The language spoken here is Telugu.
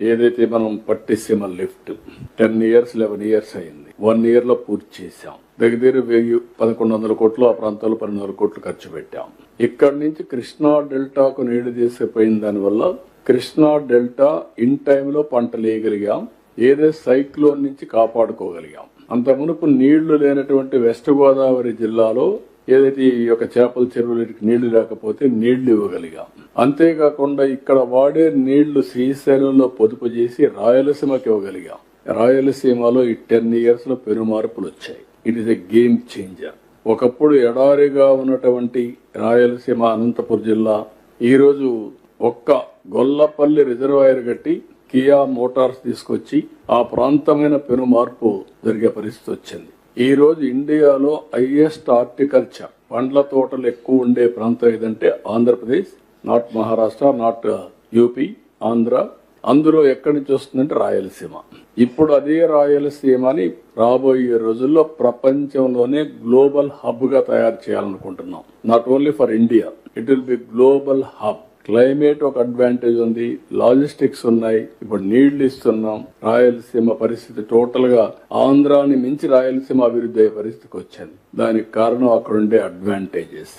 ఏదైతే మనం Pattiseema lift ten years eleven years అయింది. వన్ ఇయర్లో పూర్తి చేశాం. దగ్గర దగ్గర వెయ్యి పదకొండు వందల కోట్లు ఆ ప్రాంతాల్లో పన్నెండు వందల కోట్లు ఖర్చు పెట్టాం. ఇక్కడి నుంచి కృష్ణా డెల్టాకు నీళ్ళు తీసుకుపోయిన దానివల్ల కృష్ణా డెల్టా ఇన్ టైంలో పంటలు వేయగలిగాం. ఏదే సైక్లోన్ నుంచి కాపాడుకోగలిగాం. అంత మునుపు నీళ్ళు లేనటువంటి వెస్ట్ గోదావరి జిల్లాలో ఏదైతే ఈ యొక్క చేపల చెరువులకి నీళ్ళు లేకపోతే నీళ్ళు ఇవ్వగలిగాం. అంతేకాకుండా ఇక్కడ వాడే నీళ్ళు శ్రీశైలంలో పొదుపు చేసి రాయలసీమకి ఇవ్వగలిగాం. రాయలసీమలో ఈ టెన్ ఇయర్స్లో పెను మార్పులు వచ్చాయి. It is a game changer ఒకప్పుడు ఎడారిగా ఉన్నటువంటి రాయలసీమ అనంతపురం జిల్లా ఈరోజు ఒక్క గొల్లపల్లి రిజర్వాయర్ కట్టి కియా మోటార్స్ తీసుకొచ్చి ఆ ప్రాంతమైన పెను మార్పు జరిగే పరిస్థితి వచ్చింది. ఈ రోజు ఇండియాలో హైయెస్ట్ హార్టికల్చర్ పండ్ల తోటలు ఎక్కువ ఉండే ప్రాంతం ఏదంటే Andhra Pradesh not Maharashtra not UP Andhra. అందులో ఎక్కడి నుంచి వస్తుందంటే రాయలసీమ. ఇప్పుడు అదే రాయలసీమని రాబోయే రోజుల్లో ప్రపంచంలోనే గ్లోబల్ హబ్గా తయారు చేయాలనుకుంటున్నాం. Not only for India it will be global hub climate ఒక అడ్వాంటేజ్ ఉంది లాజిస్టిక్స్ ఉన్నాయి. ఇప్పుడు నీళ్ళు ఇస్తున్నాం రాయలసీమ పరిస్థితి టోటల్గా ఆంధ్రాని మించి రాయలసీమ అభివృద్ధి అయ్యే పరిస్థితికి వచ్చింది దానికి కారణం అక్కడుండే అడ్వాంటేజెస్